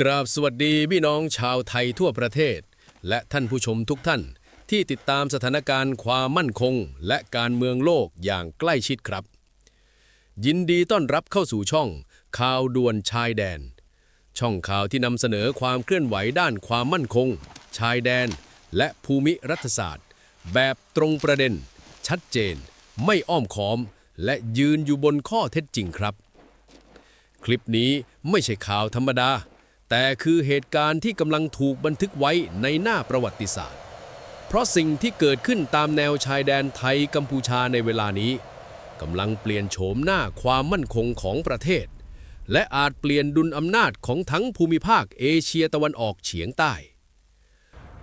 กราบสวัสดีพี่น้องชาวไทยทั่วประเทศ และท่านผู้ชมทุกท่าน ที่ติดตามสถานการณ์ความมั่นคง และการเมืองโลกอย่างใกล้ชิดครับ ยินดีต้อนรับเข้าสู่ช่อง ข่าวด่วนชายแดน ช่องข่าวที่นำเสนอความเคลื่อนไหวด้านความมั่นคง ชายแดน และภูมิรัฐศาสตร์ แบบตรงประเด็น ชัดเจน ไม่อ้อมค้อม และยืนอยู่บนข้อเท็จจริงครับ คลิปนี้ไม่ใช่ข่าวธรรมดา แต่คือเหตุการณ์ที่กำลังถูกบันทึกไว้ในหน้าประวัติศาสตร์ เพราะสิ่งที่เกิดขึ้นตามแนวชายแดนไทยกัมพูชาในเวลานี้กำลังเปลี่ยนโฉมหน้าความมั่นคงของประเทศ และอาจเปลี่ยนดุลอำนาจของทั้งภูมิภาคเอเชียตะวันออกเฉียงใต้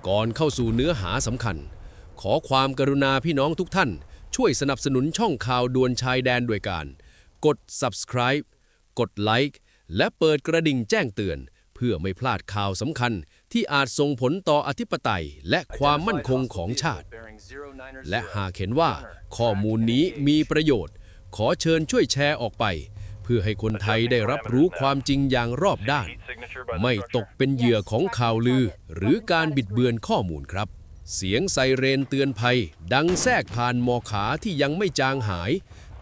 ก่อนเข้าสู่เนื้อหาสำคัญ ขอความกรุณาพี่น้องทุกท่าน ช่วยสนับสนุนช่องข่าวดวนชายแดนด้วยการ กด subscribe กดไลค์และเปิดกระดิ่งแจ้งเตือน พื่อไม่พลาดข่าวสำคัญที่อาจส่งผลต่ออธิปไตยและความมั่นคงของชาติ และหากเห็นว่าข้อมูลนี้มีประโยชน์ ขอเชิญช่วยแชร์ออกไป เพื่อให้คนไทยได้รับรู้ความจริงอย่างรอบด้าน ไม่ตกเป็นเหยื่อของข่าวลือ หรือการบิดเบือนข้อมูลครับ เสียงไซเรนเตือนภัย ดังแทรกผ่านหมอขาที่ยังไม่จางหาย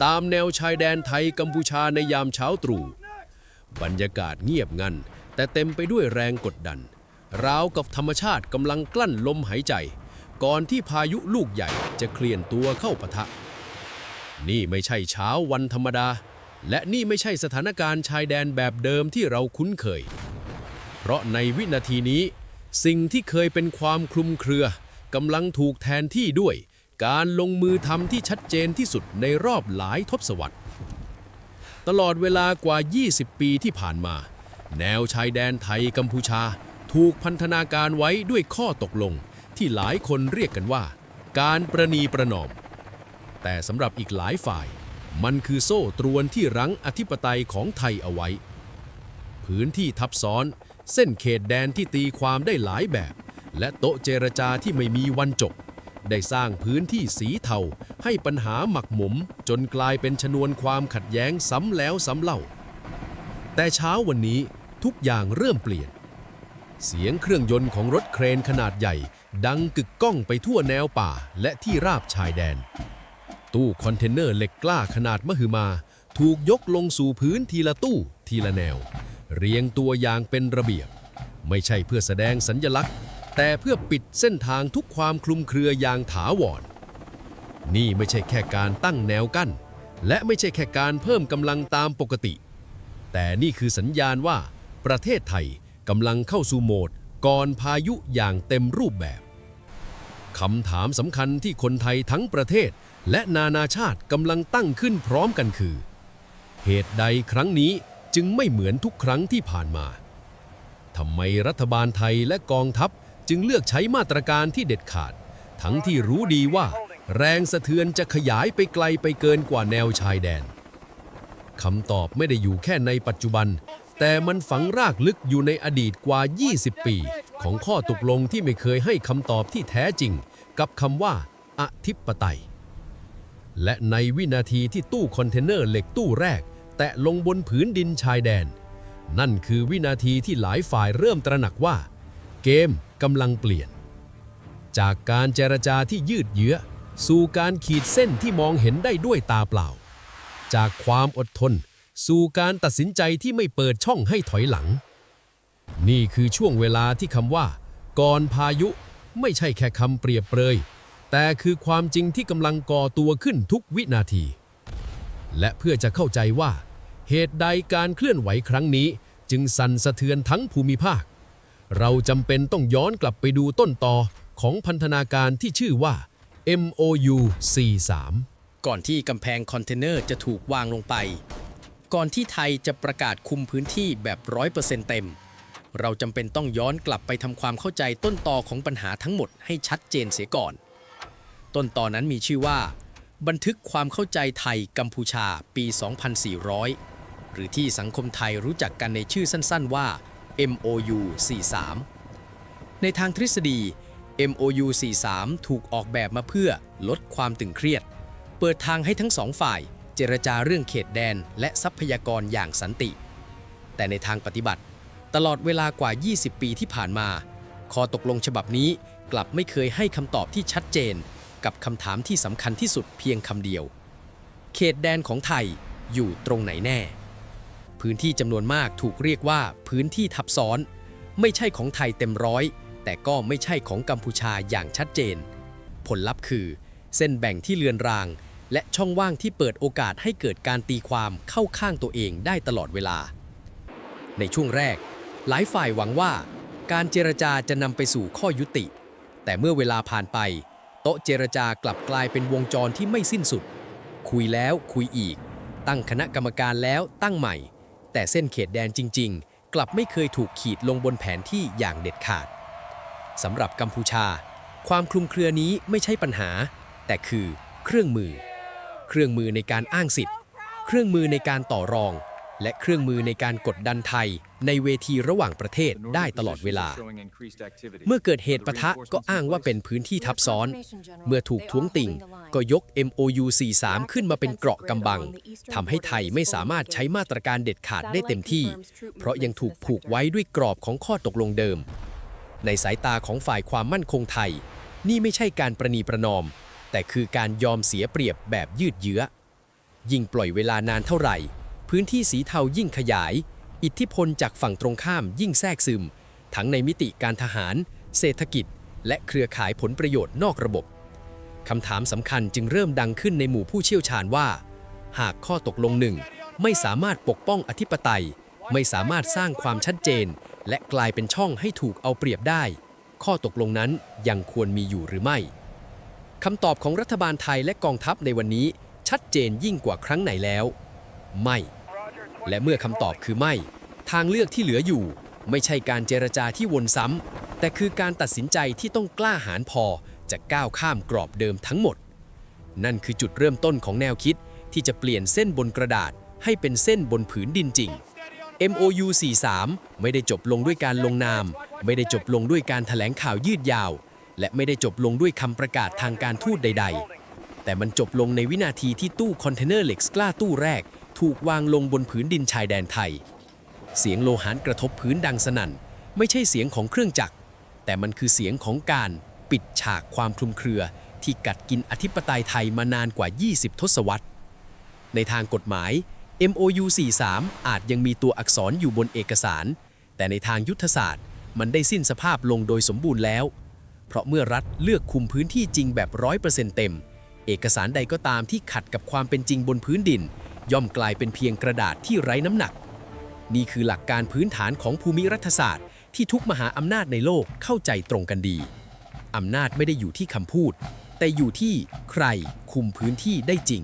ตามแนวชายแดนไทยกัมพูชาในยามเช้าตรู่บรรยากาศเงียบงัน แต่เต็มไปด้วยแรงกดดัน ราวกับธรรมชาติกำลังกลั้นลมหายใจ ก่อนที่พายุลูกใหญ่จะเคลื่อนตัวเข้าปะทะ นี่ไม่ใช่เช้าวันธรรมดา และนี่ไม่ใช่สถานการณ์ชายแดนแบบเดิมที่เราคุ้นเคย เพราะในวินาทีนี้ สิ่งที่เคยเป็นความคลุมเครือกำลังถูกแทนที่ด้วย การลงมือทำที่ชัดเจนที่สุดในรอบหลายทศวรรษ ตลอดเวลากว่า 20 ปีที่ผ่านมา แนวชายแดนไทยกัมพูชา ถูกพันธนาการไว้ด้วยข้อตกลง ที่หลายคนเรียกกันว่า การประนีประนอม แต่สำหรับอีกหลายฝ่าย มันคือโซ่ตรวนที่รั้งอธิปไตยของไทยเอาไว้ พื้นที่ทับซ้อน เส้นเขตแดนที่ตีความได้หลายแบบ และโต๊ะเจรจาที่ไม่มีวันจบ ได้สร้างพื้นที่สีเทาให้ปัญหาหมักหมม จนกลายเป็นชนวนความขัดแย้งซ้ำแล้วซ้ำเล่า แต่เช้าวันนี้ ทุกอย่างเริ่มเปลี่ยน เสียงเครื่องยนต์ของรถเครนขนาดใหญ่ ดังกึกก้องไปทั่วแนวป่าและที่ราบชายแดน ตู้คอนเทนเนอร์เหล็กกล้าขนาดมหึมา ถูกยกลงสู่พื้นทีละตู้ทีละแนว เรียงตัวอย่างเป็นระเบียบ ไม่ใช่เพื่อแสดงสัญญลักษณ์ แต่เพื่อปิดเส้นทางทุกความคลุมเครืออย่างถาวร นี่ไม่ใช่แค่การตั้งแนวกั้นและไม่ใช่แค่การเพิ่มกำลังตามปกติ แต่นี่คือสัญญาณว่า ประเทศไทยกำลังเข้าสู่โหมดก่อนพายุอย่างเต็มรูปแบบคำถามสำคัญที่คนไทยทั้งประเทศ และนานาชาติกำลังตั้งขึ้นพร้อมกันคือ เหตุใดครั้งนี้จึงไม่เหมือนทุกครั้งที่ผ่านมาทำไมรัฐบาลไทยและกองทัพจึงเลือกใช้มาตรการที่เด็ดขาด ทั้งที่รู้ดีว่า แรงสะเทือนจะขยายไปไกลไปเกินกว่าแนวชายแดนคำตอบไม่ได้อยู่แค่ในปัจจุบัน แต่มันฝังรากลึกอยู่ในอดีตกว่า 20 ปี ของข้อตกลงที่ไม่เคยให้คำตอบที่แท้จริง กับคำว่าอธิปไตย และในวินาทีที่ตู้คอนเทนเนอร์เหล็กตู้แรก แตะลงบนผืนดินชายแดน นั่นคือวินาทีที่หลายฝ่ายเริ่มตระหนักว่า เกมกำลังเปลี่ยน จากการเจรจาที่ยืดเยื้อ สู่การขีดเส้นที่มองเห็นได้ด้วยตาเปล่า จากความอดทน สู่การตัดสินใจที่ไม่เปิดช่องให้ถอยหลัง นี่คือช่วงเวลาที่คำว่า ก่อนพายุไม่ใช่แค่คำเปรียบเปรย แต่คือความจริงที่กำลังก่อตัวขึ้นทุกวินาที และเพื่อจะเข้าใจว่า เหตุใดการเคลื่อนไหวครั้งนี้ จึงสั่นสะเทือนทั้งภูมิภาค เราจำเป็นต้องย้อนกลับไปดูต้นตอของพันธนาการที่ชื่อว่า MOU 43ก่อนที่กำแพงคอนเทนเนอร์จะถูกวางลงไป ก่อนที่ไทยจะประกาศคุมพื้นที่แบบร้อยเปอร์เซ็นต์เต็ม เราจำเป็นต้องย้อนกลับไปทำความเข้าใจต้นตอของปัญหาทั้งหมดให้ชัดเจนเสียก่อน ต้นตอนั้นมีชื่อว่า บันทึกความเข้าใจไทยกัมพูชาปี 2400 หรือที่สังคมไทยรู้จักกันในชื่อสั้นๆว่า MOU 43 ในทางทฤษฎี MOU 43 ถูกออกแบบมาเพื่อลดความตึงเครียด เปิดทางให้ทั้งสองฝ่าย เจรจาเรื่องเขตแดนและทรัพยากรอย่างสันติ แต่ในทางปฏิบัติ ตลอดเวลากว่า 20 ปีที่ผ่านมาข้อตกลงฉบับนี้กลับไม่เคยให้คำตอบที่ชัดเจน กับคำถามที่สำคัญที่สุดเพียงคำเดียว เขตแดนของไทยอยู่ตรงไหนแน่ พื้นที่จำนวนมากถูกเรียกว่าพื้นที่ทับซ้อน ไม่ใช่ของไทยเต็มร้อย แต่ก็ไม่ใช่ของกัมพูชาอย่างชัดเจน ผลลัพธ์คือ เส้นแบ่งที่เลือนราง และช่องว่างที่เปิดโอกาสให้เกิดการตีความเข้าข้างตัวเองได้ตลอดเวลา ในช่วงแรก หลายฝ่ายหวังว่า การเจรจาจะนำไปสู่ข้อยุติ แต่เมื่อเวลาผ่านไป โต๊ะเจรจากลับกลายเป็นวงจรที่ไม่สิ้นสุด คุยแล้วคุยอีก ตั้งคณะกรรมการแล้วตั้งใหม่ แต่เส้นเขตแดนจริง ๆ กลับไม่เคยถูกขีดลงบนแผนที่อย่างเด็ดขาดสำหรับกัมพูชา ความคลุมเครือนี้ไม่ใช่ปัญหา แต่คือเครื่องมือ เครื่องมือในการอ้างสิทธิ์ เครื่องมือในการต่อรอง และเครื่องมือในการกดดันไทย ในเวทีระหว่างประเทศได้ตลอดเวลา เมื่อเกิดเหตุปะทะก็อ้างว่าเป็นพื้นที่ทับซ้อน เมื่อถูกท้วงติ่งก็ยก MOU 43 ขึ้นมาเป็นเกราะกำบังทำให้ไทยไม่สามารถใช้มาตรการเด็ดขาดได้เต็มที่ เพราะยังถูกผูกไว้ด้วยกรอบของข้อตกลงเดิม ในสายตาของฝ่ายความมั่นคงไทย นี่ไม่ใช่การประนีประนอม แต่คือการยอมเสียเปรียบแบบยืดเยื้อ ยิ่งปล่อยเวลานานเท่าไหร่ พื้นที่สีเทายิ่งขยาย อิทธิพลจากฝั่งตรงข้ามยิ่งแทรกซึม ทั้งในมิติการทหาร เศรษฐกิจ และเครือข่ายผลประโยชน์นอกระบบคำถามสำคัญจึงเริ่มดังขึ้นในหมู่ผู้เชี่ยวชาญว่า หากข้อตกลงหนึ่งไม่สามารถปกป้องอธิปไตย ไม่สามารถสร้างความชัดเจน และกลายเป็นช่องให้ถูกเอาเปรียบได้ ข้อตกลงนั้นยังควรมีอยู่หรือไม่ คำตอบของรัฐบาลไทยและกองทัพในวันนี้ชัดเจนยิ่งกว่าครั้งไหนแล้ว ไม่ และเมื่อคำตอบคือไม่ ทางเลือกที่เหลืออยู่ ไม่ใช่การเจรจาที่วนซ้ำแต่คือการตัดสินใจที่ต้องกล้าหาญพอจะก้าวข้ามกรอบเดิมทั้งหมด นั่นคือจุดเริ่มต้นของแนวคิดที่จะเปลี่ยนเส้นบนกระดาษให้เป็นเส้นบนผืนดินจริง MOU 43 ไม่ได้จบลงด้วยการลงนาม ไม่ได้จบลงด้วยการถแถลงข่าวยืดยาว และไม่ได้จบลงด้วยคำประกาศทางการทูตใด ๆ แต่มันจบลงในวินาทีที่ตู้คอนเทนเนอร์เหล็กกล้าตู้แรก ถูกวางลงบนผืนดินชายแดนไทย เสียงโลหานกระทบพื้นดังสนั่น ไม่ใช่เสียงของเครื่องจักร แต่มันคือเสียงของการปิดฉากความคลุมเครือ ที่กัดกินอธิปไตยไทยมานานกว่า 20 ทศวรรษ ในทางกฎหมาย MOU 43 อาจยังมีตัวอักษรอยู่บนเอกสาร แต่ในทางยุทธศาสตร์ มันได้สิ้นสภาพลงโดยสมบูรณ์แล้ว เพราะเมื่อรัฐเลือกคุมพื้นที่จริงแบบ100%เต็ม เอกสารใดก็ตามที่ขัดกับความเป็นจริงบนพื้นดิน ย่อมกลายเป็นเพียงกระดาษที่ไร้น้ำหนัก นี่คือหลักการพื้นฐานของภูมิรัฐศาสตร์ ที่ทุกมหาอำนาจในโลกเข้าใจตรงกันดี อำนาจไม่ได้อยู่ที่คำพูด แต่อยู่ที่ใครคุมพื้นที่ได้จริง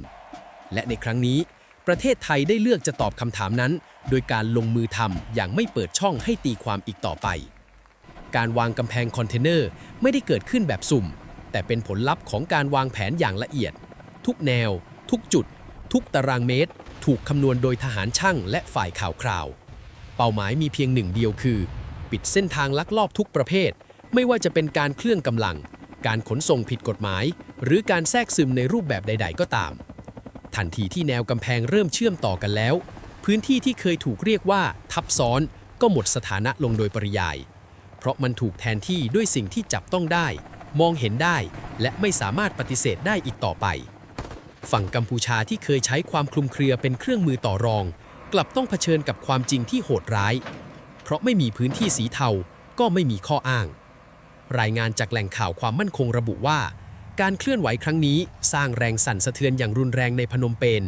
และในครั้งนี้ ประเทศไทยได้เลือกจะตอบคำถามนั้น โดยการลงมือทำอย่างไม่เปิดช่องให้ตีความอีกต่อไป การวางกำแพงคอนเทนเนอร์ไม่ได้เกิดขึ้นแบบสุ่ม แต่เป็นผลลัพธ์ของการวางแผนอย่างละเอียด ทุกแนว ทุกจุด ทุกตารางเมตร ถูกคำนวณโดยทหารช่างและฝ่ายข่าวคราว เป้าหมายมีเพียงหนึ่งเดียวคือ ปิดเส้นทางลักลอบทุกประเภท ไม่ว่าจะเป็นการเคลื่อนกำลัง การขนส่งผิดกฎหมาย หรือการแทรกซึมในรูปแบบใด ๆ ก็ตาม ทันทีที่แนวกำแพงเริ่มเชื่อมต่อกันแล้ว พื้นที่ที่เคยถูกเรียกว่า ทับซ้อนก็หมดสถานะลงโดยปริยาย ราะมันถูกแทนที่ด้วยสิ่งที่จับต้องได้ มองเห็นได้ และไม่สามารถปฏิเสธได้อีกต่อไป ฝั่งกัมพูชาที่เคยใช้ความคลุมเครือเป็นเครื่องมือต่อรอง กลับต้องเผชิญกับความจริงที่โหดร้าย เพราะไม่มีพื้นที่สีเทาก็ไม่มีข้ออ้าง รายงานจากแหล่งข่าวความมั่นคงระบุว่า การเคลื่อนไหวครั้งนี้สร้างแรงสั่นสะเทือนอย่างรุนแรงในพนมเปญ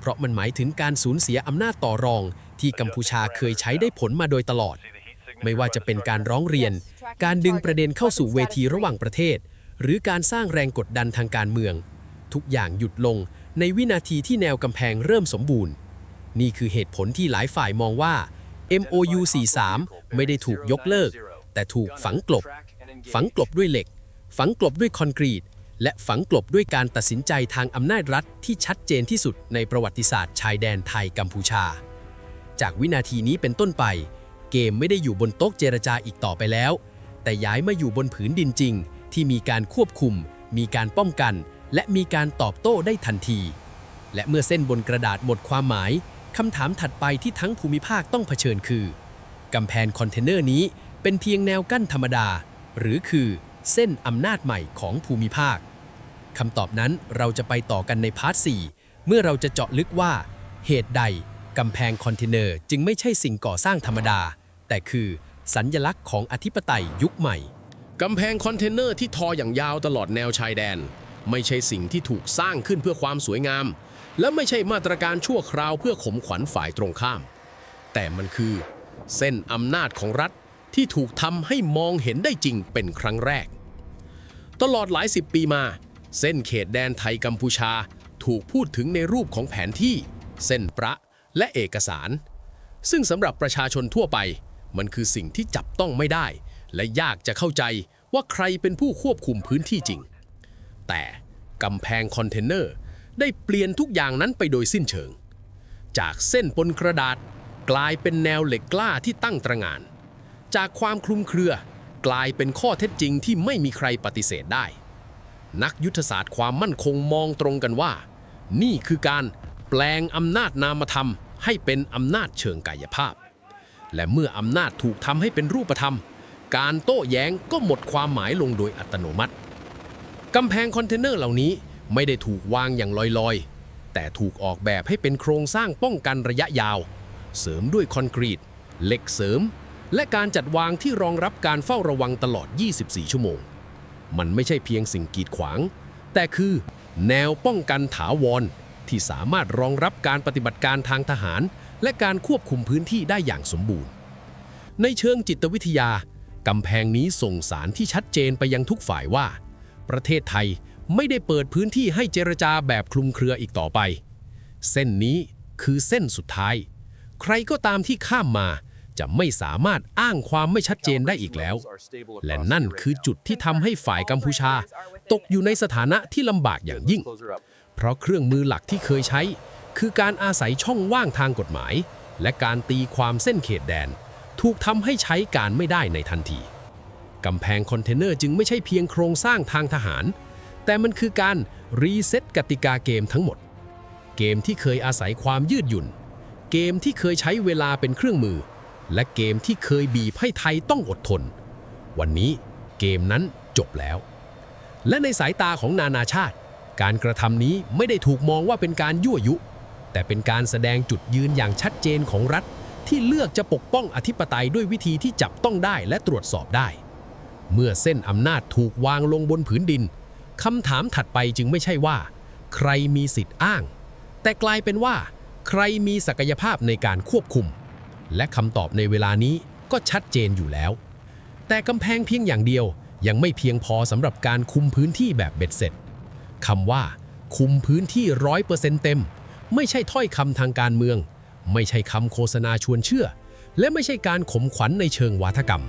เพราะมันหมายถึงการสูญเสียอำนาจต่อรอง ที่กัมพูชาเคยใช้ได้ผลมาโดยตลอด ไม่ว่าจะเป็นการร้องเรียน การดึงประเด็นเข้าสู่เวทีระหว่างประเทศ หรือการสร้างแรงกดดันทางการเมือง ทุกอย่างหยุดลงในวินาทีที่แนวกำแพงเริ่มสมบูรณ์ นี่คือเหตุผลที่หลายฝ่ายมองว่า MOU 43 ไม่ได้ถูกยกเลิก แต่ถูกฝังกลบ ฝังกลบด้วยเหล็ก ฝังกลบด้วยคอนกรีต และฝังกลบด้วยการตัดสินใจทางอำนาจรัฐที่ชัดเจนที่สุดในประวัติศาสตร์ชายแดนไทยกัมพูชา จากวินาทีนี้เป็นต้นไป เกมไม่ได้อยู่บนโต๊ะเจรจาอีกต่อไปแล้ว แต่ย้ายมาอยู่บนผืนดินจริง ที่มีการควบคุม มีการป้องกัน และมีการตอบโต้ได้ทันที และเมื่อเส้นบนกระดาษหมดความหมายคำถามถัดไปที่ทั้งภูมิภาคต้องเผชิญคือกำแพงคอนเทนเนอร์นี้เป็นเพียงแนวกั้นธรรมดา หรือคือเส้นอำนาจใหม่ของภูมิภาคคำตอบนั้นเราจะไปต่อกันในพาร์ท 4 เมื่อเราจะเจาะลึกว่า เหตุใดกำแพงคอนเทนเนอร์จึงไม่ใช่สิ่งก่อสร้างธรรมดา แต่คือสัญญลักษณ์ของอธิปไตยยุคใหม่ กำแพงคอนเทนเนอร์ที่ทออย่างยาวตลอดแนวชายแดน ไม่ใช่สิ่งที่ถูกสร้างขึ้นเพื่อความสวยงาม และไม่ใช่มาตรการชั่วคราวเพื่อข่มขวัญฝ่ายตรงข้าม แต่มันคือ เส้นอำนาจของรัฐที่ถูกทำให้มองเห็นได้จริงเป็นครั้งแรก ตลอดหลายสิบปีมา เส้นเขตแดนไทยกัมพูชา ถูกพูดถึงในรูปของแผนที่ เส้นประและเอกสาร ซึ่งสำหรับประชาชนทั่วไป มันคือสิ่งที่จับต้องไม่ได้ และยากจะเข้าใจว่าใครเป็นผู้ควบคุมพื้นที่จริง แต่กำแพงคอนเทนเนอร์ได้เปลี่ยนทุกอย่างนั้นไปโดยสิ้นเชิง จากเส้นบนกระดาษกลายเป็นแนวเหล็กกล้าที่ตั้งตระงาน จากความคลุมเครือกลายเป็นข้อเท็จจริงที่ไม่มีใครปฏิเสธได้ นักยุทธศาสตร์ความมั่นคงมองตรงกันว่า นี่คือการแปลงอำนาจนามธรรมให้เป็นอำนาจเชิงกายภาพ และเมื่ออำนาจถูกทำให้เป็นรูปธรรม การโต้แย้งก็หมดความหมายลงโดยอัตโนมัติกำแพงคอนเทนเนอร์เหล่านี้ไม่ได้ถูกวางอย่างลอยๆ แต่ถูกออกแบบให้เป็นโครงสร้างป้องกันระยะยาว เสริมด้วยคอนกรีต เหล็กเสริม และการจัดวางที่รองรับการเฝ้าระวังตลอด 24 ชั่วโมง มันไม่ใช่เพียงสิ่งกีดขวาง แต่คือแนวป้องกันถาวรที่สามารถรองรับการปฏิบัติการทางทหาร และการควบคุมพื้นที่ได้อย่างสมบูรณ์ ในเชิงจิตวิทยากำแพงนี้ส่งสารที่ชัดเจนไปยังทุกฝ่ายว่า ประเทศไทยไม่ได้เปิดพื้นที่ให้เจรจาแบบคลุมเครืออีกต่อไป เส้นนี้คือเส้นสุดท้าย ใครก็ตามที่ข้ามมาจะไม่สามารถอ้างความไม่ชัดเจนได้อีกแล้ว และนั่นคือจุดที่ทำให้ฝ่ายกัมพูชา ตกอยู่ในสถานะที่ลำบากอย่างยิ่ง เพราะเครื่องมือหลักที่เคยใช้ คือการอาศัยช่องว่างทางกฎหมาย และการตีความเส้นเขตแดน ถูกทำให้ใช้การไม่ได้ในทันทีกำแพงคอนเทนเนอร์จึงไม่ใช่เพียงโครงสร้างทางทหาร แต่มันคือการรีเซ็ตกติกาเกมทั้งหมด เกมที่เคยอาศัยความยืดหยุ่น เกมที่เคยใช้เวลาเป็นเครื่องมือ และเกมที่เคยบีบให้ไทยต้องอดทน วันนี้เกมนั้นจบแล้ว และในสายตาของนานาชาติ การกระทำนี้ไม่ได้ถูกมองว่าเป็นการยั่วยุ แต่เป็นการแสดงจุดยืนอย่างชัดเจนของรัฐ ที่เลือกจะปกป้องอธิปไตยด้วยวิธีที่จับต้องได้และตรวจสอบได้ เมื่อเส้นอำนาจถูกวางลงบนผืนดินคำถามถัดไปจึงไม่ใช่ว่า ใครมีสิทธิ์อ้าง แต่กลายเป็นว่า ใครมีศักยภาพในการควบคุม และคำตอบในเวลานี้ก็ชัดเจนอยู่แล้ว แต่กำแพงเพียงอย่างเดียวยังไม่เพียงพอสำหรับการคุมพื้นที่แบบเบ็ดเสร็จคำว่า คุมพื้นที่ร้อยเปอร์เซ็นต์เต็ม ไม่ใช่ถ้อยคำทางการเมือง ไม่ใช่คำโฆษณาชวนเชื่อ และไม่ใช่การขมขวัญในเชิงวาทกรรม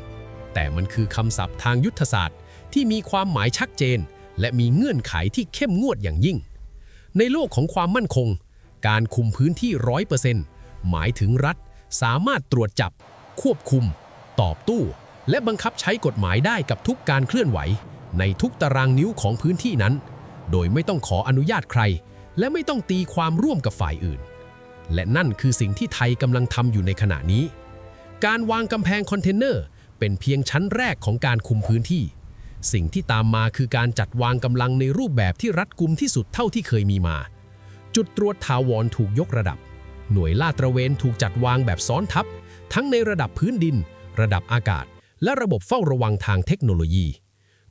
แต่มันคือคำศัพท์ทางยุทธศาสตร์ ที่มีความหมายชัดเจน และมีเงื่อนไขที่เข้มงวดอย่างยิ่ง ในโลกของความมั่นคง การคุมพื้นที่ร้อยเปอร์เซ็นต์หมายถึงรัฐสามารถตรวจจับ ควบคุม ตอบตู้ และบังคับใช้กฎหมายได้กับทุกการเคลื่อนไหว ในทุกตารางนิ้วของพื้นที่นั้น โดยไม่ต้องขออนุญาตใคร และไม่ต้องตีความร่วมกับฝ่ายอื่น และนั่นคือสิ่งที่ไทยกำลังทำอยู่ในขณะนี้ การวางกำแพงคอนเทนเนอร์เป็นเพียงชั้นแรกของการคุมพื้นที่ สิ่งที่ตามมาคือการจัดวางกำลังในรูปแบบที่รัดกุมที่สุดเท่าที่เคยมีมา จุดตรวจถาวรถูกยกระดับ หน่วยลาดตระเวนถูกจัดวางแบบซ้อนทับ ทั้งในระดับพื้นดิน ระดับอากาศ และระบบเฝ้าระวังทางเทคโนโลยี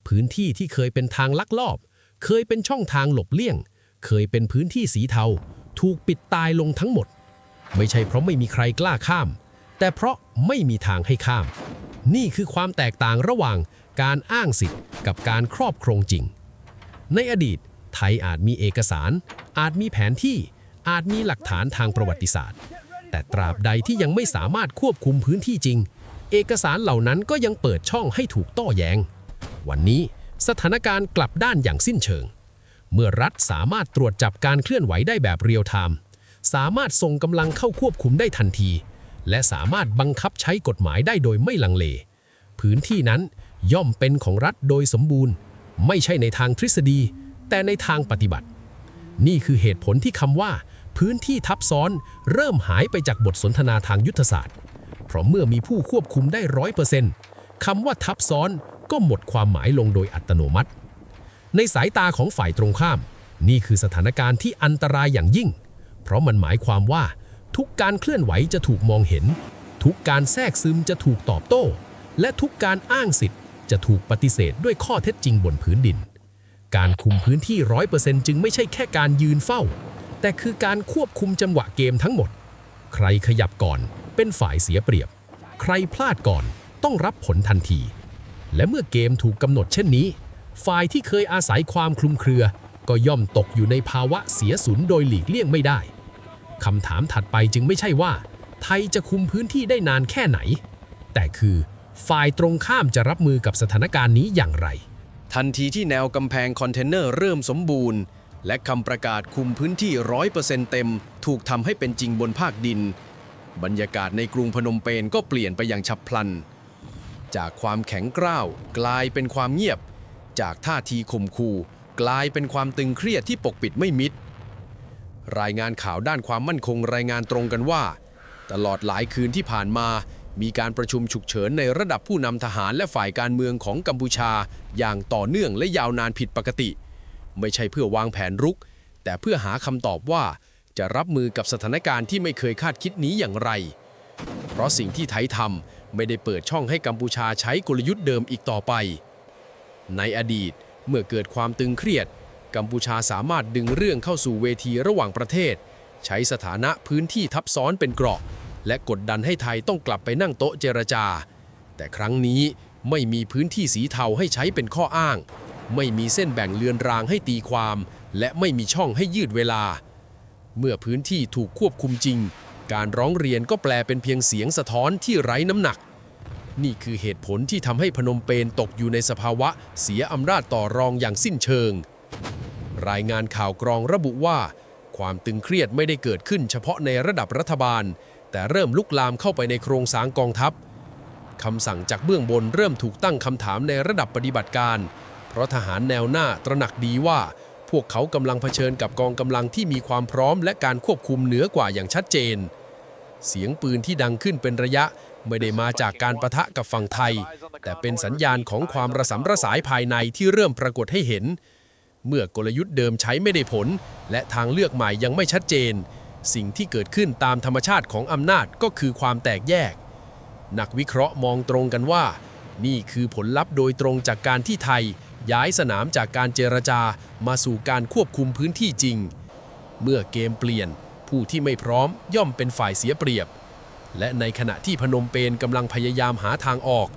พื้นที่ที่เคยเป็นทางลักลอบ เคยเป็นช่องทางหลบเลี่ยง เคยเป็นพื้นที่สีเทา ถูกปิดตายลงทั้งหมด ไม่ใช่เพราะไม่มีใครกล้าข้าม แต่เพราะไม่มีทางให้ข้าม นี่คือความแตกต่างระหว่างการอ้างสิทธิ์กับการครอบครองจริง ในอดีต ไทยอาจมีเอกสาร อาจมีแผนที่ อาจมีหลักฐานทางประวัติศาสตร์ แต่ตราบใดที่ยังไม่สามารถควบคุมพื้นที่จริง เอกสารเหล่านั้นก็ยังเปิดช่องให้ถูกต้อแยง้งวันนี้สถานการณ์กลับด้านอย่างสิ้นเชิง เมื่อรัฐสามารถตรวจจับการเคลื่อนไหวได้แบบเรียลไทม์สามารถส่งกำลังเข้าควบคุมได้ทันที และสามารถบังคับใช้กฎหมายได้โดยไม่ลังเล พื้นที่นั้นย่อมเป็นของรัฐโดยสมบูรณ์ ไม่ใช่ในทางทฤษฎี แต่ในทางปฏิบัติ นี่คือเหตุผลที่คำว่า พื้นที่ทับซ้อนเริ่มหายไปจากบทสนทนาทางยุทธศาสตร์ เพราะเมื่อมีผู้ควบคุมได้ร้อยเปอร์เซ็นต์คำว่าทับซ้อนก็หมดความหมายลงโดยอัตโนมัติ ในสายตาของฝ่ายตรงข้าม นี่คือสถานการณ์ที่อันตรายอย่างยิ่ง เพราะมันหมายความว่า ทุกการเคลื่อนไหวจะถูกมองเห็น ทุกการแทรกซึมจะถูกตอบโต้ และทุกการอ้างสิทธิ์ จะถูกปฏิเสธด้วยข้อเท็จจริงบนพื้นดิน การคุมพื้นที่ร้อยเปอร์เซ็นต์จึงไม่ใช่แค่การยืนเฝ้า แต่คือการควบคุมจังหวะเกมทั้งหมด ใครขยับก่อน เป็นฝ่ายเสียเปรียบ ใครพลาดก่อนต้องรับผลทันที และเมื่อเกมถูกกำหนดเช่นนี้ ฝ่ายที่เคยอาศัยความคลุมเครือ ก็ย่อมตกอยู่ในภาวะเสียสุนโดยหลีกเลี่ยงไม่ได้คำถามถัดไปจึงไม่ใช่ว่า ไทยจะคุมพื้นที่ได้นานแค่ไหน แต่คือ ฝ่ายตรงข้ามจะรับมือกับสถานการณ์นี้อย่างไร ทันทีที่แนวกำแพงคอนเทนเนอร์เริ่มสมบูรณ์ และคำประกาศคุมพื้นที่100%เต็ม ถูกทำให้เป็นจริงบนภาคดิน บรรยากาศในกรุงพนมเปญก็เปลี่ยนไปอย่างฉับพลัน จากความแข็งกร้าวกลายเป็นความเงียบ จากท่าทีข่มขู่กลายเป็นความตึงเครียดที่ปกปิดไม่มิด รายงานข่าวด้านความมั่นคงรายงานตรงกันว่า ตลอดหลายคืนที่ผ่านมา มีการประชุมฉุกเฉินในระดับผู้นำทหารและฝ่ายการเมืองของกัมพูชา อย่างต่อเนื่องและยาวนานผิดปกติ ไม่ใช่เพื่อวางแผนรุก แต่เพื่อหาคำตอบว่าจะรับมือกับสถานการณ์ที่ไม่เคยคาดคิดนี้อย่างไร เพราะสิ่งที่ไทยทำไม่ได้เปิดช่องให้กัมพูชาใช้กลยุทธ์เดิมอีกต่อไป ในอดีต เมื่อเกิดความตึงเครียด กัมพูชาสามารถดึงเรื่องเข้าสู่เวทีระหว่างประเทศ ใช้สถานะพื้นที่ทับซ้อนเป็นเกราะ และกดดันให้ไทยต้องกลับไปนั่งโต๊ะเจรจา แต่ครั้งนี้ไม่มีพื้นที่สีเทาให้ใช้เป็นข้ออ้าง ไม่มีเส้นแบ่งเลือนรางให้ตีความ และไม่มีช่องให้ยืดเวลา เมื่อพื้นที่ถูกควบคุมจริง การร้องเรียนก็แปลเป็นเพียงเสียงสะท้อนที่ไร้น้ำหนัก นี่คือเหตุผลที่ทำให้พนมเปญตกอยู่ในสภาวะเสียอำนาจต่อรองอย่างสิ้นเชิง รายงานข่าวกรองระบุว่า ความตึงเครียดไม่ได้เกิดขึ้นเฉพาะในระดับรัฐบาล แต่เริ่มลุกลามเข้าไปในโครงสร้างกองทัพคำสั่งจากเบื้องบนเริ่มถูกตั้งคำถามในระดับปฏิบัติการ เพราะทหารแนวหน้าตระหนักดีว่า พวกเขากำลังเผชิญกับกองกำลังที่มีความพร้อมและการควบคุมเหนือกว่าอย่างชัดเจน เสียงปืนที่ดังขึ้นเป็นระยะ ไม่ได้มาจากการประทะกับฝั่งไทย แต่เป็นสัญญาณของความระสำระสายภายในที่เริ่มปรากฏให้เห็น เมื่อกลยุทธ์เดิมใช้ไม่ได้ผล และทางเลือกใหม่ยังไม่ชัดเจน สิ่งที่เกิดขึ้นตามธรรมชาติของอำนาจก็คือความแตกแยก นักวิเคราะห์มองตรงกันว่า นี่คือผลลัพธ์โดยตรงจากการที่ไทย ย้ายสนามจากการเจรจามาสู่การควบคุมพื้นที่จริง เมื่อเกมเปลี่ยน ผู้ที่ไม่พร้อมย่อมเป็นฝ่ายเสียเปรียบ และในขณะที่พนมเปญกำลังพยายามหาทางออก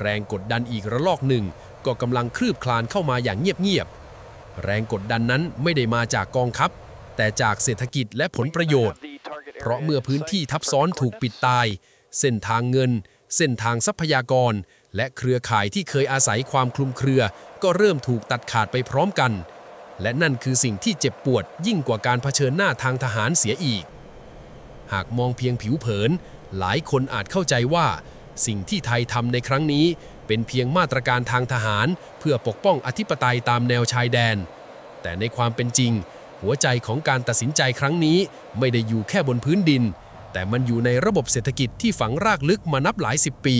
แรงกดดันอีกระลอกหนึ่ง ก็กำลังคลืบคลานเข้ามาอย่างเงียบๆ แรงกดดันนั้นไม่ได้มาจากกองทัพ แต่จากเศรษฐกิจและผลประโยชน์ เพราะเมื่อพื้นที่ทับซ้อนถูกปิดตาย เส้นทางเงิน เส้นทางทรัพยากร และเครือข่ายที่เคยอาศัยความคลุมเครือ ก็เริ่มถูกตัดขาดไปพร้อมกัน และนั่นคือสิ่งที่เจ็บปวดยิ่งกว่าการเผชิญหน้าทางทหารเสียอีก หากมองเพียงผิวเผิน หลายคนอาจเข้าใจว่า สิ่งที่ไทยทำในครั้งนี้ เป็นเพียงมาตรการทางทหาร เพื่อปกป้องอธิปไตยตามแนวชายแดน แต่ในความเป็นจริง หัวใจของการตัดสินใจครั้งนี้ ไม่ได้อยู่แค่บนพื้นดิน แต่มันอยู่ในระบบเศรษฐกิจที่ฝังรากลึกมานับหลายสิบปี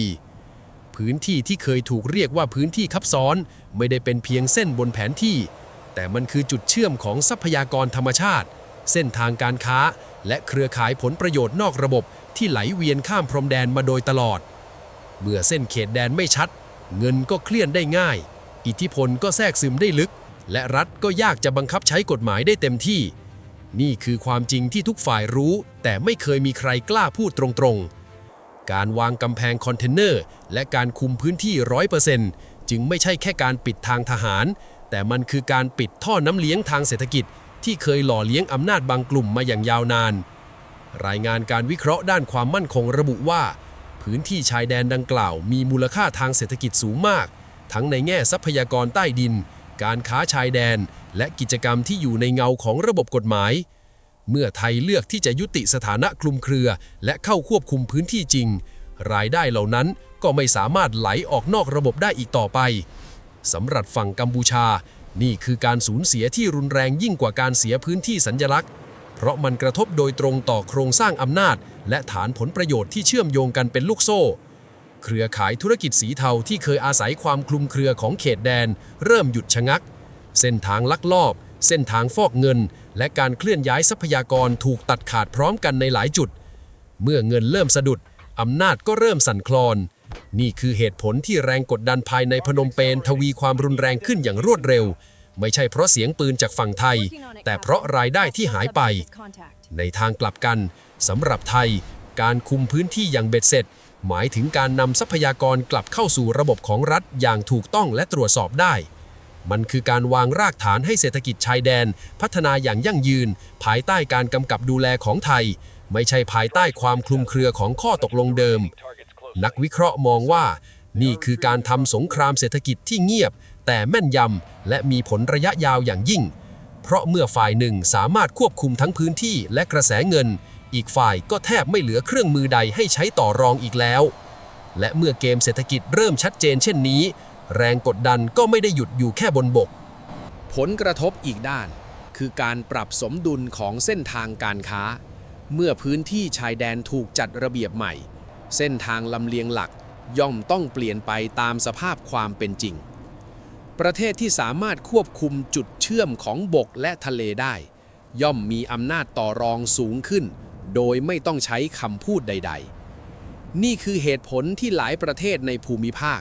พื้นที่ที่เคยถูกเรียกว่าพื้นที่คับซ้อน ไม่ได้เป็นเพียงเส้นบนแผนที่ แต่มันคือจุดเชื่อมของทรัพยากรธรรมชาติ เส้นทางการค้า และเครือข่ายผลประโยชน์นอกระบบที่ไหลเวียนข้ามพรมแดนมาโดยตลอด เมื่อเส้นเขตแดนไม่ชัด เงินก็เคลื่อนได้ง่าย อิทธิพลก็แทรกซึมได้ลึก และรัฐก็ยากจะบังคับใช้กฎหมายได้เต็มที่ นี่คือความจริงที่ทุกฝ่ายรู้ แต่ไม่เคยมีใครกล้าพูดตรงๆ การวางกำแพงคอนเทนเนอร์ และการคุมพื้นที่100%จึงไม่ใช่แค่การปิดทางทหาร แต่มันคือการปิดท่อน้ำเลี้ยงทางเศรษฐกิจ ที่เคยหล่อเลี้ยงอำนาจบางกลุ่มมาอย่างยาวนาน รายงานการวิเคราะห์ด้านความมั่นคงระบุว่า พื้นที่ชายแดนดังกล่าว มีมูลค่าทางเศรษฐกิจสูงมาก ทั้งในแง่ทรัพยากรใต้ดิน การค้าชายแดน และกิจกรรมที่อยู่ในเงาของระบบกฎหมาย เมื่อไทยเลือกที่จะยุติสถานะคลุมเครือ และเข้าควบคุมพื้นที่จริง รายได้เหล่านั้นก็ไม่สามารถไหลออกนอกระบบได้อีกต่อไปสำหรับฝั่งกัมพูชา นี่คือการสูญเสียที่รุนแรงยิ่งกว่าการเสียพื้นที่สัญญลักษณ์เพเพราะมันกระทบโดยตรงต่อโครงสร้างอำนาจ และฐานผลประโยชน์ที่เชื่อมโยงกันเป็นลูกโซ่ เครือข่ายธุรกิจสีเทาที่เคยอาศัยความคลุมเครือของเขตแดน เริ่มหยุดชะงัก เส้นทางลักลอบ เส้นทางฟอกเงิน และการเคลื่อนย้ายทรัพยากรถูกตัดขาดพร้อมกันในหลายจุด เมื่อเงินเริ่มสะดุดอำนาจก็เริ่มสั่นคลอน นี่คือเหตุผลที่แรงกดดันภายในพนมเปญทวีความรุนแรงขึ้นอย่างรวดเร็ว ไม่ใช่เพราะเสียงปืนจากฝั่งไทย แต่เพราะรายได้ที่หายไป ในทางกลับกันสำหรับไทย การคุมพื้นที่อย่างเบ็ดเสร็จ หมายถึงการนำทรัพยากรกลับเข้าสู่ระบบของรัฐอย่างถูกต้องและตรวจสอบได้ มันคือการวางรากฐานให้เศรษฐกิจชายแดน พัฒนาอย่างยั่งยืน ภายใต้การกำกับดูแลของไทย ไม่ใช่ภายใต้ความคลุมเครือของข้อตกลงเดิม นักวิเคราะห์มองว่า นี่คือการทำสงครามเศรษฐกิจที่เงียบ แต่แม่นยำและมีผลระยะยาวอย่างยิ่ง เพราะเมื่อฝ่ายหนึ่งสามารถควบคุมทั้งพื้นที่และกระแสเงิน อีกฝ่ายก็แทบไม่เหลือเครื่องมือใดให้ใช้ต่อรองอีกแล้ว และเมื่อเกมเศรษฐกิจเริ่มชัดเจนเช่นนี้ แรงกดดันก็ไม่ได้หยุดอยู่แค่บนบก ผลกระทบอีกด้าน คือการปรับสมดุลของเส้นทางการค้า เมื่อพื้นที่ชายแดนถูกจัดระเบียบใหม่ เส้นทางลำเลียงหลักย่อมต้องเปลี่ยนไปตามสภาพความเป็นจริง ประเทศที่สามารถควบคุมจุดเชื่อมของบกและทะเลได้ ย่อมมีอำนาจต่อรองสูงขึ้น โดยไม่ต้องใช้คำพูดใด ๆ นี่คือเหตุผลที่หลายประเทศในภูมิภาค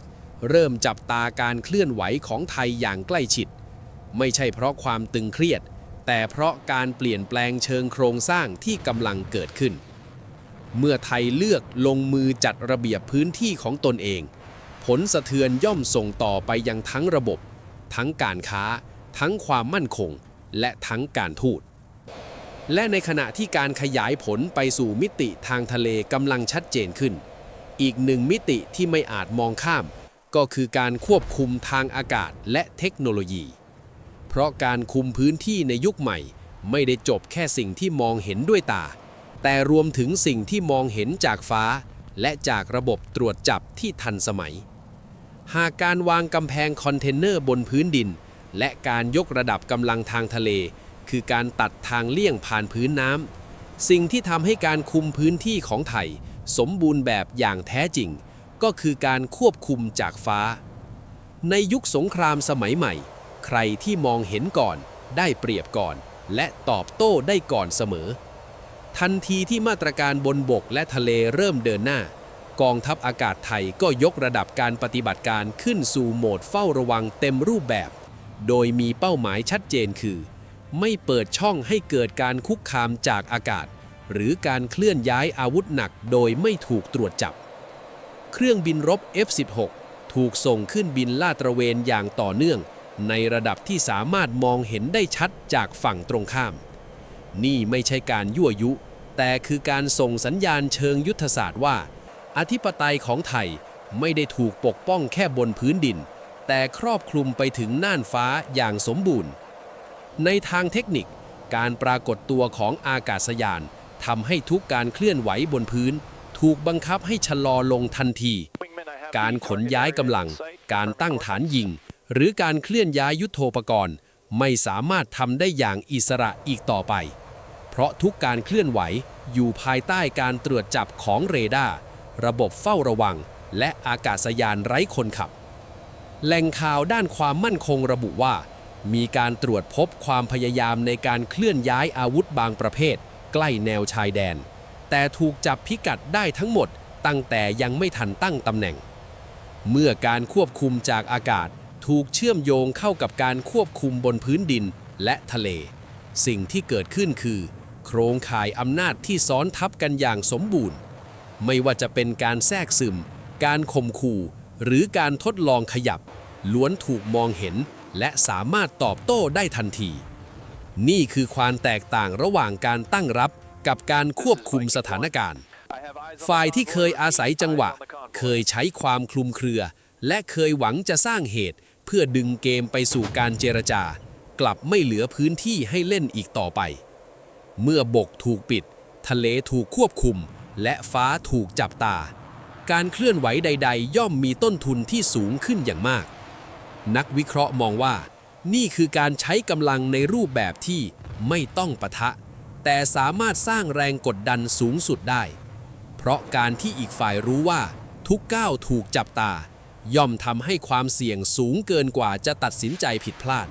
เริ่มจับตาการเคลื่อนไหวของไทยอย่างใกล้ชิด ไม่ใช่เพราะความตึงเครียด แต่เพราะการเปลี่ยนแปลงเชิงโครงสร้างที่กำลังเกิดขึ้น เมื่อไทยเลือกลงมือจัดระเบียบพื้นที่ของตนเอง ผลสะเทือนย่อมส่งต่อไปยังทั้งระบบ ทั้งการค้า ทั้งความมั่นคง และทั้งการทูต และในขณะที่การขยายผลไปสู่มิติทางทะเลกำลังชัดเจนขึ้น อีกหนึ่งมิติที่ไม่อาจมองข้าม ก็คือการควบคุมทางอากาศและเทคโนโลยี เพราะการคุมพื้นที่ในยุคใหม่ ไม่ได้จบแค่สิ่งที่มองเห็นด้วยตา แต่รวมถึงสิ่งที่มองเห็นจากฟ้า และจากระบบตรวจจับที่ทันสมัย หากการวางกำแพงคอนเทนเนอร์บนพื้นดิน และการยกระดับกำลังทางทะเล คือการตัดทางเลี่ยงผ่านพื้นน้ำสิ่งที่ทำให้การคุมพื้นที่ของไทย สมบูรณ์แบบอย่างแท้จริง ก็คือการควบคุมจากฟ้า ในยุคสงครามสมัยใหม่ ใครที่มองเห็นก่อน ได้เปรียบก่อน และตอบโต้ได้ก่อนเสมอ ทันทีที่มาตรการบนบกและทะเลเริ่มเดินหน้า กองทัพอากาศไทยก็ยกระดับการปฏิบัติการขึ้นสู่โหมดเฝ้าระวังเต็มรูปแบบ โดยมีเป้าหมายชัดเจนคือ ไม่เปิดช่องให้เกิดการคุกคามจากอากาศ หรือการเคลื่อนย้ายอาวุธหนักโดยไม่ถูกตรวจจับ เครื่องบินรบ F-16 ถูกส่งขึ้นบินลาดตระเวนอย่างต่อเนื่อง ในระดับที่สามารถมองเห็นได้ชัดจากฝั่งตรงข้าม นี่ไม่ใช่การยั่วยุ แต่คือการส่งสัญญาณเชิงยุทธศาสตร์ว่า อธิปไตยของไทยไม่ได้ถูกปกป้องแค่บนพื้นดิน แต่ครอบคลุมไปถึงน่านฟ้าอย่างสมบูรณ์ ในทางเทคนิค การปรากฏตัวของอากาศยานทำให้ทุกการเคลื่อนไหวบนพื้น ถูกบังคับให้ชะลอลงทันที การขนย้ายกำลัง การตั้งฐานยิง หรือการเคลื่อนย้ายยุทโธปกรณ์ ไม่สามารถทำได้อย่างอิสระอีกต่อไป เพราะทุกการเคลื่อนไหวอยู่ภายใต้การตรวจจับของเรดาร์ระบบเฝ้าระวัง และอากาศยานไร้คนขับ แหล่งข่าวด้านความมั่นคงระบุว่า มีการตรวจพบความพยายามในการเคลื่อนย้ายอาวุธบางประเภท ใกล้แนวชายแดน แต่ถูกจับพิกัดได้ทั้งหมด ตั้งแต่ยังไม่ทันตั้งตำแหน่ง เมื่อการควบคุมจากอากาศ ถูกเชื่อมโยงเข้ากับการควบคุมบนพื้นดินและทะเล สิ่งที่เกิดขึ้นคือ โครงข่ายอำนาจที่ซ้อนทับกันอย่างสมบูรณ์ ไม่ว่าจะเป็นการแทรกซึม การข่มขู่หรือการทดลองขยับ ล้วนถูกมองเห็นและสามารถตอบโต้ได้ทันที นี่คือความแตกต่างระหว่างการตั้งรับกับการควบคุมสถานการณ์ ฝ่ายที่เคยอาศัยจังหวะ เคยใช้ความคลุมเครือ และเคยหวังจะสร้างเหตุ เพื่อดึงเกมไปสู่การเจรจา กลับไม่เหลือพื้นที่ให้เล่นอีกต่อไป เมื่อบกถูกปิด ทะเลถูกควบคุม และฟ้าถูกจับตา การเคลื่อนไหวใด ๆ ย่อมมีต้นทุนที่สูงขึ้นอย่างมาก นักวิเคราะห์มองว่า นี่คือการใช้กำลังในรูปแบบที่ไม่ต้องปะทะ แต่สามารถสร้างแรงกดดันสูงสุดได้ เพราะการที่อีกฝ่ายรู้ว่าทุกก้าวถูกจับตา ย่อมทำให้ความเสี่ยงสูงเกินกว่าจะตัดสินใจผิดพลาด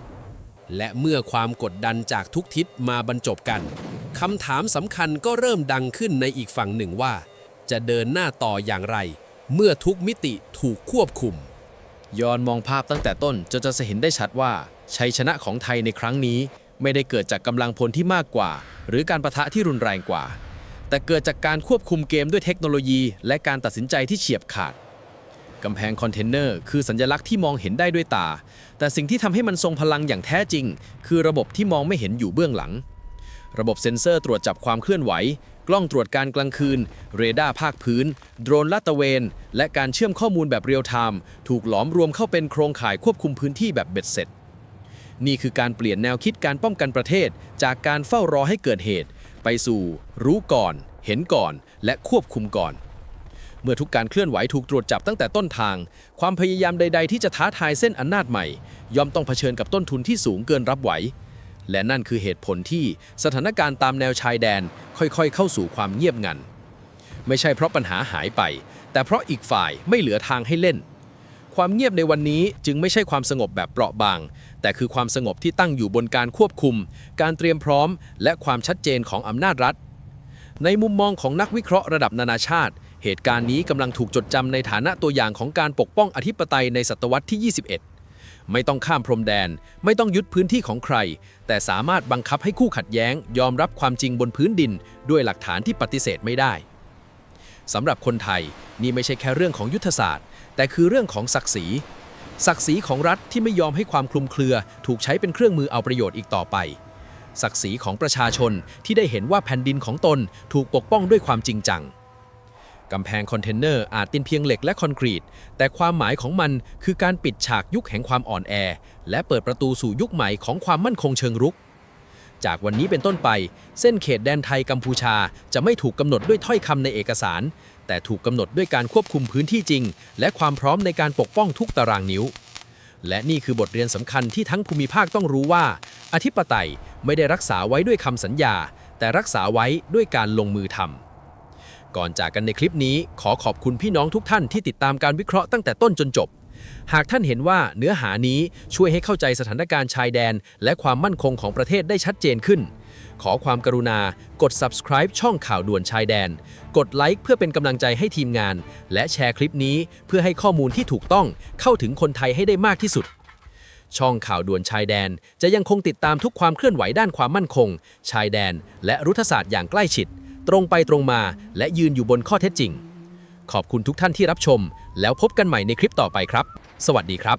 และเมื่อความกดดันจากทุกทิศมาบรรจบกันคำถามสำคัญก็เริ่มดังขึ้นในอีกฝั่งหนึ่งว่า จะเดินหน้าต่ออย่างไร เมื่อทุกมิติถูกควบคุมย้อนมองภาพตั้งแต่ต้นจนจะเห็นได้ชัดว่า ชัยชนะของไทยในครั้งนี้ ไม่ได้เกิดจากกำลังพลที่มากกว่า หรือการประทะที่รุนแรงกว่า แต่เกิดจากการควบคุมเกมด้วยเทคโนโลยี และการตัดสินใจที่เฉียบขาด กำแพงคอนเทนเนอร์คือสัญลักษณ์ที่มองเห็นได้ด้วยตา แต่สิ่งที่ทำให้มันทรงพลังอย่างแท้จริง คือระบบที่มองไม่เห็นอยู่เบื้องหลัง ระบบเซ็นเซอร์ตรวจจับความเคลื่อนไหว กล้องตรวจการกลางคืน เรดาร์ภาคพื้น โดรนลาดตระเวน และการเชื่อมข้อมูลแบบเรียลไทม์ถูกหลอมรวมเข้าเป็นโครงข่ายควบคุมพื้นที่แบบเบ็ดเสร็จ นี่คือการเปลี่ยนแนวคิดการป้องกันประเทศ จากการเฝ้ารอให้เกิดเหตุ ไปสู่ รู้ก่อน เห็นก่อน และควบคุมก่อน เมื่อทุกการเคลื่อนไหวถูกตรวจจับตั้งแต่ต้นทาง ความพยายามใด ๆ ที่จะท้าทายเส้นอำนาจใหม่ ย่อมต้องเผชิญกับต้นทุนที่สูงเกินรับไหว และนั่นคือเหตุผลที่สถานการณ์ตามแนวชายแดนค่อยๆ เข้าสู่ความเงียบงัน ไม่ใช่เพราะปัญหาหายไป แต่เพราะอีกฝ่ายไม่เหลือทางให้เล่น ความเงียบในวันนี้จึงไม่ใช่ความสงบแบบเปราะบาง แต่คือความสงบที่ตั้งอยู่บนการควบคุม การเตรียมพร้อม และความชัดเจนของอำนาจรัฐในมุมมองของนักวิเคราะห์ระดับนานาชาติ เหตุการณ์นี้กำลังถูกจดจำในฐานะตัวอย่างของการปกป้องอธิปไตยในศตวรรษที่ 21 ไม่ต้องข้ามพรมแดน ไม่ต้องยึดพื้นที่ของใคร แต่สามารถบังคับให้คู่ขัดแย้ง ยอมรับความจริงบนพื้นดิน ด้วยหลักฐานที่ปฏิเสธไม่ได้สำหรับคนไทยนี่ไม่ใช่แค่เรื่องของยุทธศาสตร์ แต่คือเรื่องของศักดิ์ศรี ศักดิ์ศรีของรัฐที่ไม่ยอมให้ความคลุมเครือ ถูกใช้เป็นเครื่องมือเอาประโยชน์อีกต่อไป ศักดิ์ศรีของประชาชนที่ได้เห็นว่าแผ่นดินของตนถูกปกป้องด้วยความจริงจัง กำแพงคอนเทนเนอร์อาจเป็นเพียงเหล็กและคอนกรีต แต่ความหมายของมันคือการปิดฉากยุคแห่งความอ่อนแอ และเปิดประตูสู่ยุคใหม่ของความมั่นคงเชิงรุก จากวันนี้เป็นต้นไป เส้นเขตแดนไทยกัมพูชาจะไม่ถูกกำหนดด้วยถ้อยคำในเอกสาร แต่ถูกกำหนดด้วยการควบคุมพื้นที่จริง และความพร้อมในการปกป้องทุกตารางนิ้ว และนี่คือบทเรียนสำคัญที่ทั้งภูมิภาคต้องรู้ว่า อธิปไตยไม่ได้รักษาไว้ด้วยคำสัญญา แต่รักษาไว้ด้วยการลงมือทำ ก่อนจากกันในคลิปนี้ ขอขอบคุณพี่น้องทุกท่านที่ติดตามการวิเคราะห์ตั้งแต่ต้นจนจบ หากท่านเห็นว่าเนื้อหานี้ช่วยให้เข้าใจสถานการณ์ชายแดน และความมั่นคงของประเทศได้ชัดเจนขึ้น ขอความกรุณากด subscribe ช่องข่าวด่วนชายแดน กดไลค์เพื่อเป็นกำลังใจให้ทีมงาน และแชร์คลิปนี้เพื่อให้ข้อมูลที่ถูกต้องเข้าถึงคนไทยให้ได้มากที่สุดช่องข่าวด่วนชายแดน จะยังคงติดตามทุกความเคลื่อนไหวด้านความมั่นคง ชายแดน และรุทธศาสตร์อย่างใกล้ชิด ตรงไปตรงมาและยืนอยู่บนข้อเท็จจริง ขอบคุณทุกท่านที่รับชม แล้วพบกันใหม่ในคลิปต่อไปครับ สวัสดีครับ